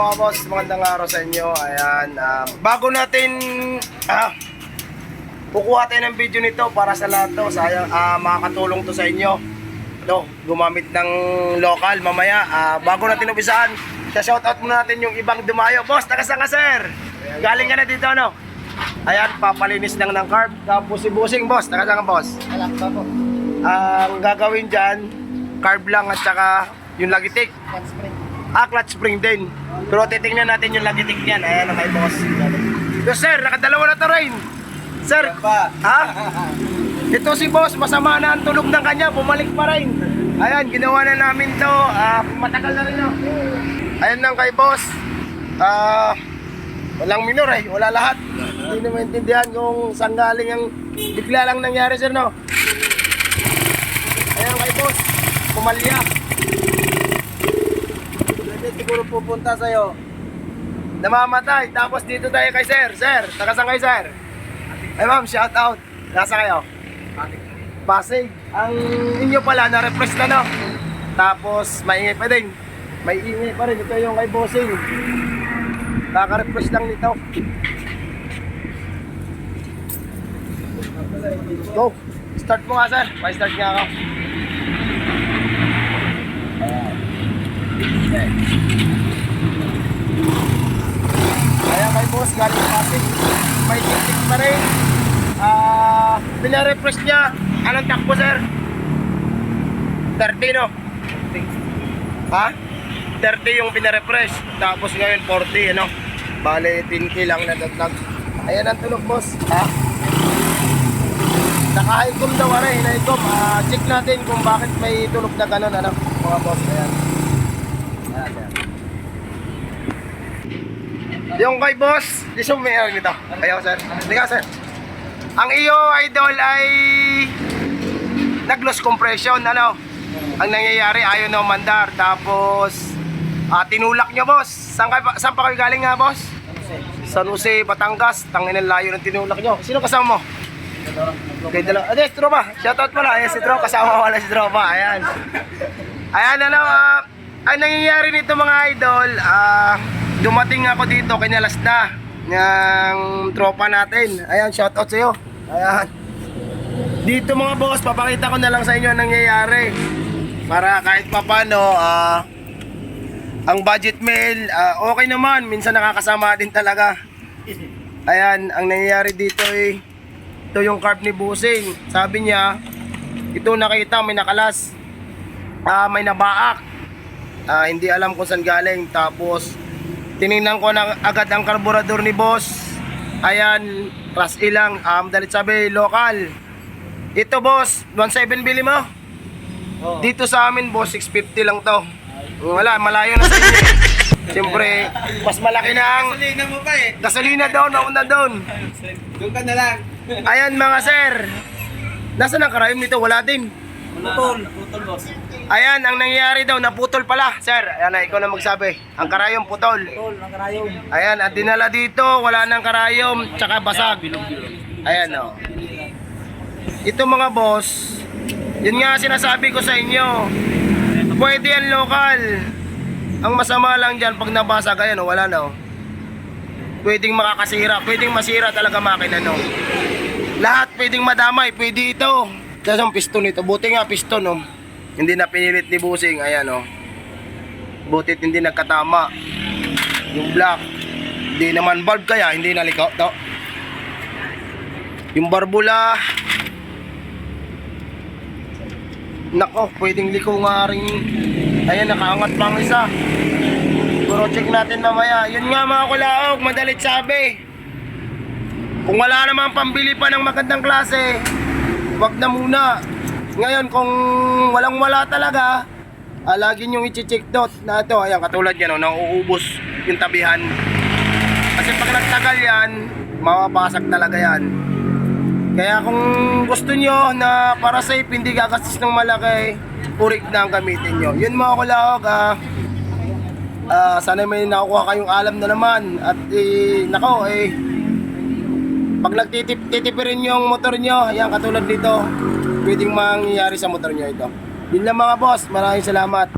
mga boss, magandang araw sa inyo. Ayan, ah, bago natin ah, kukuha tayo ng video nito para sa lahat to. Sayang, ah, makakatulong to sa inyo. Ito, gumamit ng local mamaya. Ah, bago natin umpisahan, sa shoutout muna natin yung ibang dumayo. Boss, nakasang ka sir? Galing ka na dito ano? Ayan, papalinis lang ng carb. Tapos si Busing, boss, nakasang ka boss? Alam pa po. Ang gagawin dyan, carb lang at saka yung lagitik. One spring. Ah, clutch spring din. Pero titingnan natin yung lagitik niyan. Ayan na kay boss. So sir, nakadalawa na to rin. Sir, ha? Ito si boss, masama na ang tulog ng kanya, bumalik pa rin. Ayan, ginawa na namin to. Ah, matagal na rin no. Ayan lang kay boss. Ah, walang minor eh, wala lahat. Hindi na maintindihan kung saan galing ang bigla lang nangyari sir no. Ayan kay boss, pumalya. Siguro pupunta sa'yo. namamatay. Tapos dito tayo kay sir. Sir, tagasan kay sir. Ay ma'am, shout out. Nasa kayo? Pasig. Ang inyo pala, na-refresh na no? Tapos, maingay pa din. May ingay pa rin. Ito yung kay bossing. Kaka-refresh lang nito. Go. Start mo nga sir. May start nga ako. Kaya kay boss, galing Pasig. May tiktik pa rin. Ah, pinarefresh niya. Anong takbo, sir? 30, no? Ha? 30 yung pinarefresh. Tapos ngayon 40, ano? Bale, 10k lang na dagdag. Ayan ang tulog, boss. Ha? Naka-icom daw, are, ina-icom. Ah, check natin kung bakit may tulog na ganun, ano? Mga boss. Ayan, ayan. Yung kay boss, di sumayang nito. Ayaw, sir. Hindi ka, sir. Ang iyo, idol, ay nag-loss compression, ano? Ang nangyayari, ayaw na umandar. Tapos, ah, tinulak nyo, boss. Saan, kayo, saan pa kayo galing nga, boss? San Jose, Batangas. Tangin ang layo ng tinulak nyo. Sino kasama mo? Kay dalawa. Ade, si Tropa. Shoutout pala. Ayan si Tropa. Kasama wala si Tropa. Ayan. Ayan, ano, ah, ang nangyayari nito mga idol, ah, dumating ako dito, kinalas na ng tropa natin. Ayan, shoutout sa'yo. Ayan. Dito mga boss, papakita ko na lang sa inyo ang nangyayari. Para kahit papano, ah, ang budget mail, ah, okay naman. Minsan nakakasama din talaga. Ayan, ang nangyayari dito eh, ito yung carb ni Busing. Sabi niya, ito nakita, may nakalas. Ah, may nabaak. Ah, hindi alam kung saan galing. Tapos, tiningnan ko na agad ang karburador ni boss. Ayan, class E lang. Um, dalit sabi, local. Ito boss, 1.7 bili mo? Oh. Dito sa amin boss, 650 lang to. Wala, malayo na sa inyo. Siyempre, mas malaki na ang Gasolina mo pa eh. gasolina doon, nauna doon. Doon ka na lang. Ayan mga sir. Nasaan ang karayom nito? Wala din. Putol. Putol boss. Ayan, ang nangyayari daw, naputol pala. Sir, ayan na, ikaw na magsabi. Ang karayom putol. Putol. Ang karayom. Ayan, at dinala dito, wala nang karayom, tsaka basag. Ayan o. Ito mga boss, yun nga sinasabi ko sa inyo. Pwede yan lokal. Ang masama lang dyan, pag nabasag, ayan o, wala na o. Pwedeng makakasira, pwedeng masira talaga makina no. Lahat pwedeng madamay, pwede ito. Kasi ang piston nito, buti nga piston no. Hindi na pinilit ni Busing, ayan o. Butit hindi nagkatama. Yung black, hindi naman bulb kaya, hindi nalikaw to. Yung barbula, nako, pwedeng liko nga rin. Ayan, nakaangat pa ang isa. Siguro check natin mamaya. Yun nga mga kulaog, madalit sabi. Kung wala namang pambili pa ng magandang klase, wag na muna. Ngayon, kung walang wala talaga, ah, lagi nyo i-check dot na ito. Ayan, katulad yan, oh, nauubos yung tabihan. Kasi pag nagtagal yan, mapapasag talaga yan. Kaya kung gusto nyo na para safe, hindi gagastos ng malaki, purik na ang gamitin nyo. Yun mga kulaog, ah, ah, sana may nakukuha kayong alam na naman. At eh, nako, eh, pag nagtitipirin yung motor nyo, yan katulad dito, pwedeng mangyayari sa motor nyo ito. Yun lang mga boss, maraming salamat.